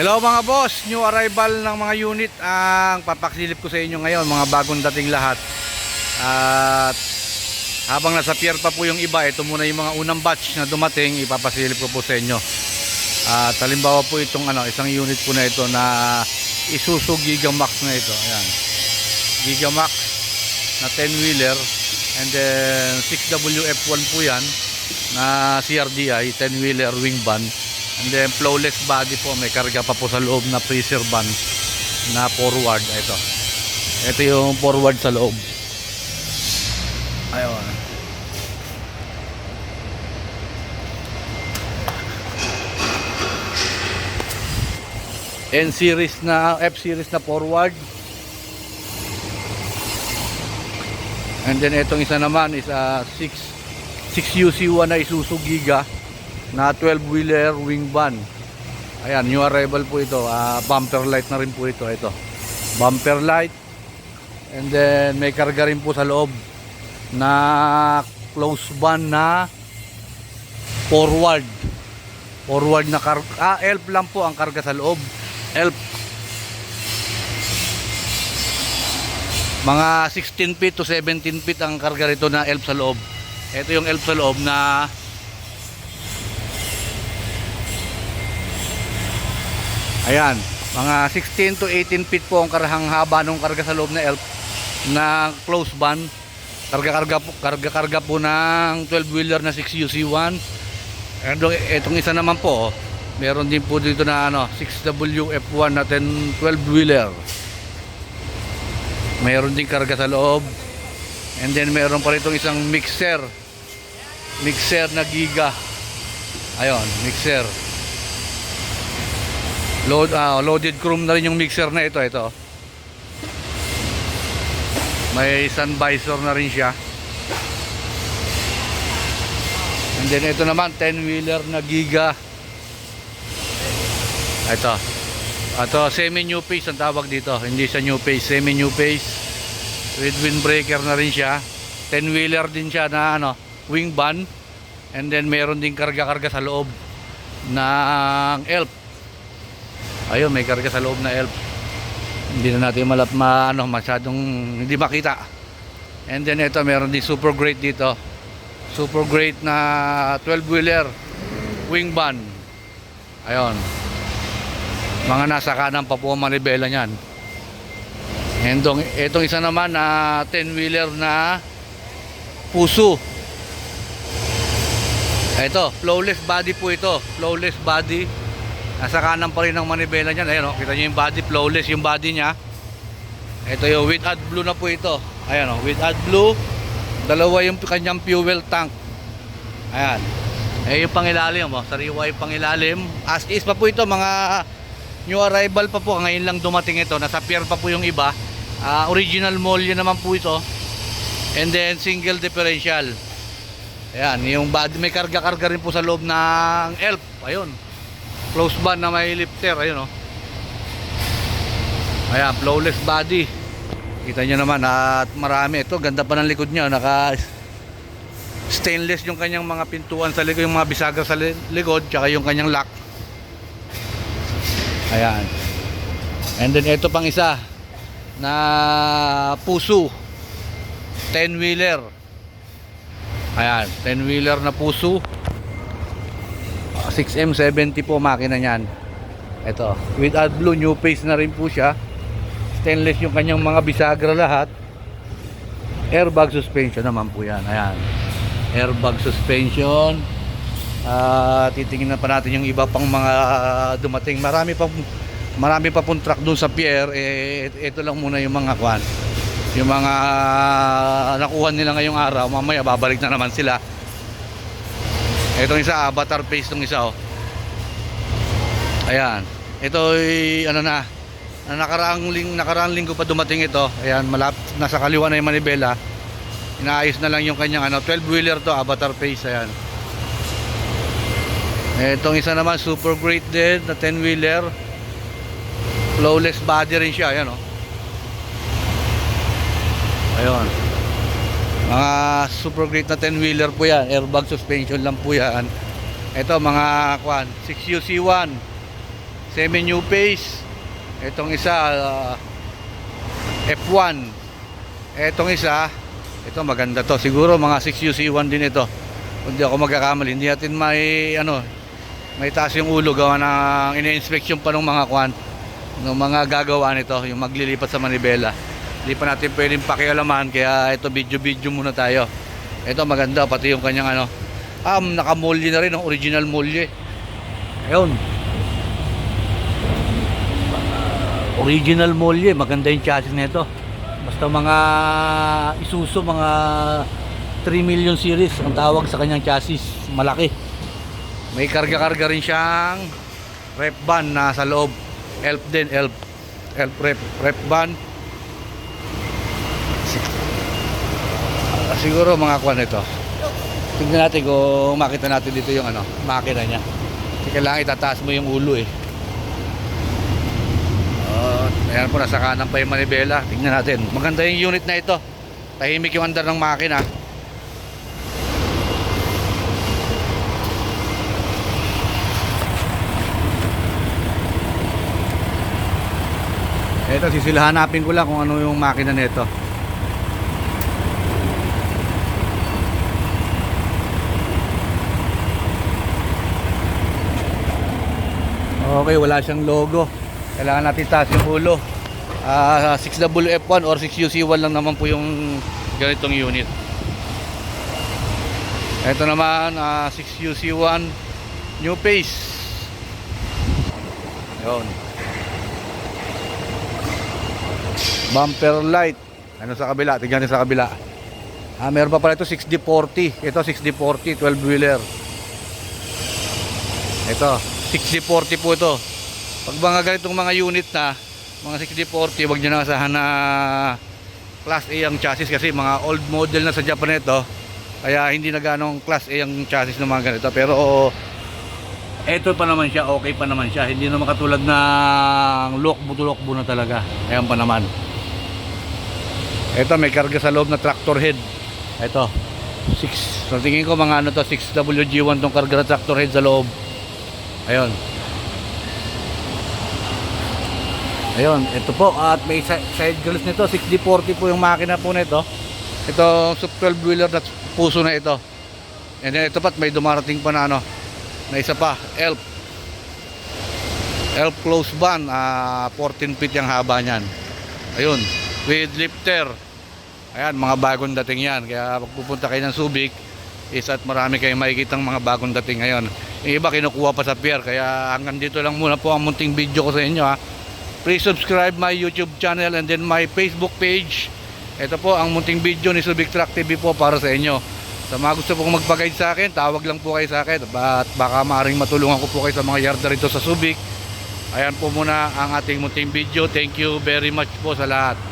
Hello mga boss, new arrival ng mga unit ang papaksilip ko sa inyo ngayon, mga bagong dating lahat. At habang nasa pier pa po yung iba, ito muna yung mga unang batch na dumating, ipapasilip ko po sa inyo. At halimbawa po itong ano, isang unit po na ito na Isuzu Gigamax na ito. Ayan. Gigamax na 10 wheeler and then 6WF1 po yan na CRDI 10 wheeler wing van and then flawless body po may karga pa po sa loob na freezer van na forward. Ito. Ito yung forward sa loob. Ayun. N series na F series na forward. And then itong isa naman is a 6 6UC1 na Isuzu Giga na 12 wheeler wing van. Ayan new arrival po ito. Ah, bumper light na rin po ito. Ito. Bumper light. And then may karga rin po sa loob na close van na forward. Forward na kar ah elf lang po ang karga sa loob. Elf mga 16 feet to 17 feet ang karga rito na elf sa loob. Ito yung elf sa loob na ayan mga 16 to 18 feet po ang karahang haba ng karga sa loob na elf na close van. Karga-karga po karga-karga po ng 12 wheeler na 6UC1 and itong isa naman po meron din po dito na ano 6WF1 na 10 12 wheeler mayroon din karga sa loob. And then meron pa rito isang mixer. Mixer na giga. Ayun mixer Load, ah, loaded chrome na rin yung mixer na ito ito. May sun visor na rin siya. And then ito naman 10 wheeler na giga. Ito. Ito semi new face ang tawag dito. Hindi sa new face semi new face with windbreaker na rin siya. 10 wheeler din siya na ano wing van and then meron din karga-karga sa loob ng elf ayun may karga sa loob na elf. Hindi na natin malap ma, ano, masyadong hindi makita. And then ito meron din super great dito. Super great na 12 wheeler wing van ayun. Mga nasa kanan pa po ang manibela niyan. And dong, itong isa naman na 10 wheeler na puso. Ito flawless body po ito. Flawless body nasa kanan pa rin ang manibela niyan. Ayan o kita nyo yung body flawless yung body niya. Ito yung with add blue na po ito. Ayan o with add blue. Dalawa yung kanyang fuel tank. Ayan. Eh yung pangilalim o sariwa yung pangilalim. As is pa po ito mga new arrival pa po. Ngayon lang dumating ito. Nasa pier pa po yung iba. Ah, original molly naman po ito. And then single differential. Ayan yung body may karga-karga rin po sa loob ng elf. Ayun close band na may lifter? Ayun o ayan flawless body. Kita nyo naman at marami. Ito ganda pa ng likod niya naka stainless yung kanyang mga pintuan sa likod yung mga bisagra sa li- likod tsaka yung kanyang lock. Ayan. And then ito pang isa na puso 10 wheeler ayan 10 wheeler na puso 6M70 po makina niyan. Ito with AdBlue new face na rin po siya. Stainless yung kanyang mga bisagra lahat. Airbag suspension naman po yan ayan. Airbag suspension. Ah, titingnan pa natin yung iba pang mga dumating. Marami pa marami pa pong truck doon sa pier. Eh ito lang muna yung mga kwan. Yung mga nakuha nila ngayong araw. Mamaya babalik na naman sila itong isa avatar face tong isa oh. Ayan. Ito ay ano na na nakaraang ling nakaraang linggo pa dumating ito. Ayan malap nasa kaliwa na yung manibela. Inaayos na lang yung kanyang ano 12 wheeler to avatar face ayan. Itong isa naman super great din na 10 wheeler flawless body rin siya ayan oh. Ayun mga super great na 10 wheeler po yan airbag suspension lang po yan ito mga kwan 6UC1 semi new pace. Itong isa ah, F1. Itong isa, ito maganda to. Siguro mga 6UC1 din ito. Kung di ako magkakamali, hindi natin may ano, may taas yung ulo gawa ng ine-inspection pa ng mga kwan ng mga gagawa nito, yung maglilipat sa manibela. Hindi pa natin pwedeng pakialaman kaya ito video-video muna tayo. Ito maganda pati yung kanyang ano. Ah, nakamolye na rin ang original molye. Ayun. Original molye, maganda yung chassis nito. Basta mga Isuzu, mga 3 million series ang tawag sa kanyang chassis, malaki. May karga-karga rin siyang rep van na sa loob. Elf din, elf. Elf rep, rep van. Siguro mga kwan ito. Tingnan natin kung makita natin dito yung ano, makina niya. Kailangan itataas mo yung ulo eh. Oh, ayan po, nasa kanan pa yung manibela. Tingnan natin. Maganda yung unit na ito. Tahimik yung andar ng makina. Ito, sisilahanapin ko lang kung ano yung makina nito. Okay, wala siyang logo. Kailangan natin taas yung ulo. Ah, 6WF1 or 6UC1 lang naman po yung ganitong unit. Ito naman, ah, 6UC1 New Pace. Ayun. Bumper light. Ano sa kabila? Tingnan natin sa kabila. Ah, meron pa pala ito 6040. Ito 6040 12 wheeler. Ito 6040 po ito. Pag mga ganitong mga unit na mga 6040, wag niyo na asahan na class A ang chassis kasi mga old model na sa Japan ito. Kaya hindi na ganong class A ang chassis ng mga ganito. Pero eto pa naman siya, okay pa naman siya. Hindi naman katulad ng lokbo-lokbo na talaga. Ayan pa naman. Ito may karga sa loob na tractor head. Ito. 6. So tingin ko mga ano to 6WG1 tong karga na tractor head sa loob. Ayun. Ayun, ito po at may si- side grills nito, 6040 po yung makina po nito. Ito sub 12 wheeler na puso na ito. And then ito pa may dumarating pa na ano, na isa pa, elf. Elf close van, ah 14 feet yung haba niyan. Ayun, with lifter. Ayan, mga bagong dating yan. Kaya pag pupunta kayo ng Subic, is at marami kayong makikitang mga bagong dating ngayon. Yung iba kinukuha pa sa pier. Kaya hanggang dito lang muna po ang munting video ko sa inyo ha. Please subscribe my YouTube channel and then my Facebook page. Ito po ang munting video ni Subic Truck TV po para sa inyo. Sa mga gusto pong magpag-guide sa akin, tawag lang po kayo sa akin. At baka maaaring matulungan ko po kayo sa mga yarda rito sa Subic. Ayan po muna ang ating munting video. Thank you very much po sa lahat.